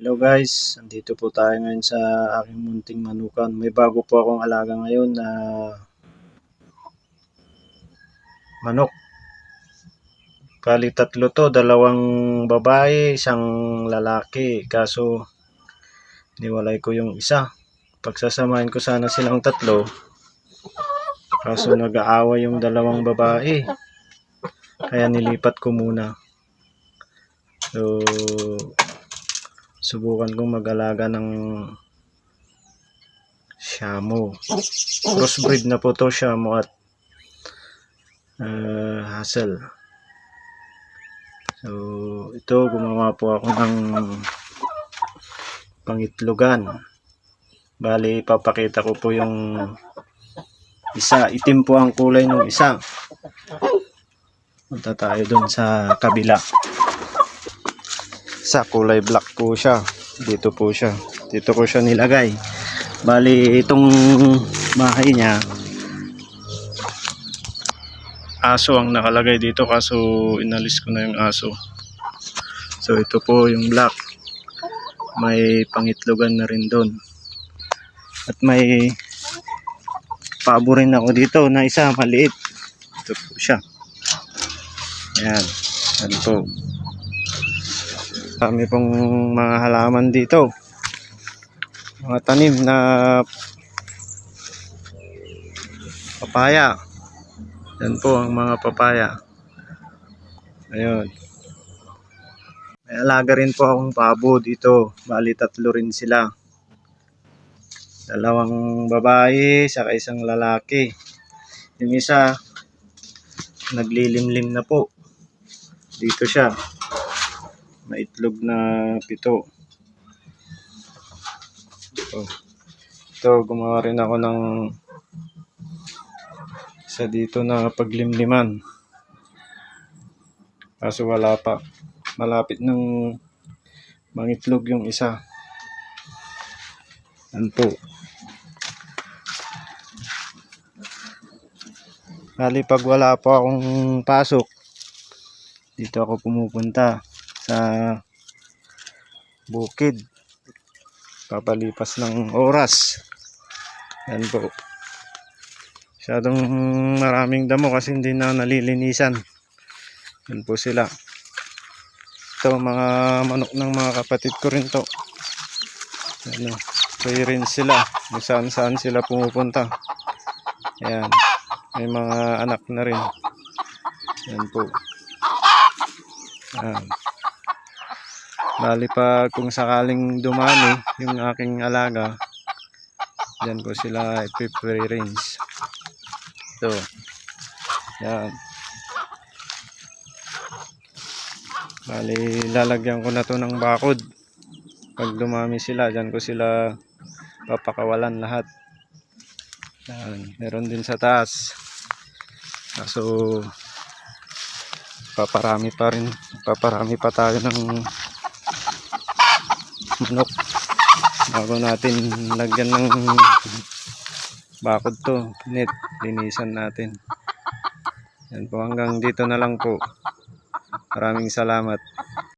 Hello guys, andito po tayo ngayon sa aking munting manukan. May bago po akong alaga ngayon na manok. Kali tatlo to, dalawang babae, isang lalaki. Kaso niwalay ko yung isa. Pagsasamahin ko sana silang tatlo. Kaso nag-aawa yung dalawang babae. Kaya nilipat ko muna. So, subukan kong mag-alaga ng Shamo. Crossbreed na po to Shamo at uh, Hassel. So, ito gumawa po ako ng pangitlogan. Bali, papakita ko po yung isa. Itim po ang kulay ng isa. Punta tayo dun sa kabila sa kulay black po siya. Dito po siya. Dito ko siya nilagay. Bali, itong bahay niya, aso ang nakalagay dito kaso inalis ko na yung aso. So, ito po yung black. May pangitlogan na rin doon. At may pabo rin ako dito na isa maliit. Ito po siya. Ayan. Yan po. Kami pong mga halaman dito. Mga tanim na papaya. Yan po ang mga papaya. Ayun. May alaga rin po akong pabo dito. Bali tatlo rin sila. Dalawang babae, saka isang lalaki. Yung isa, naglilimlim na po. Dito siya maitlog na pito. Ito. Ito, gumawa rin ako ng isa dito na paglimliman. Kaso wala pa. Malapit ng mangitlog yung isa. Yan po. Bali pag wala pa akong pasok, dito ako pumupunta sa bukid. Papalipas ng oras. Yan po. Masyadong maraming damo kasi hindi na nalilinisan. Yan po sila. Ito mga manok ng mga kapatid ko rin to. Ano, kaya rin sila kung saan saan sila pumupunta. Yan. May mga anak na rin. Yan po. Yan Bali pa kung sakaling dumami yung aking alaga, dyan ko sila ipipre-range. Ito. Yan. Bali lalagyan ko na to ng bakod. Pag dumami sila, dyan ko sila papakawalan lahat. Yan. Meron din sa taas. Kaso paparami pa rin. Paparami pa tayo ng manok. Bago natin lagyan ng bakod to net linisan natin. Yan po hanggang dito na lang po. Maraming salamat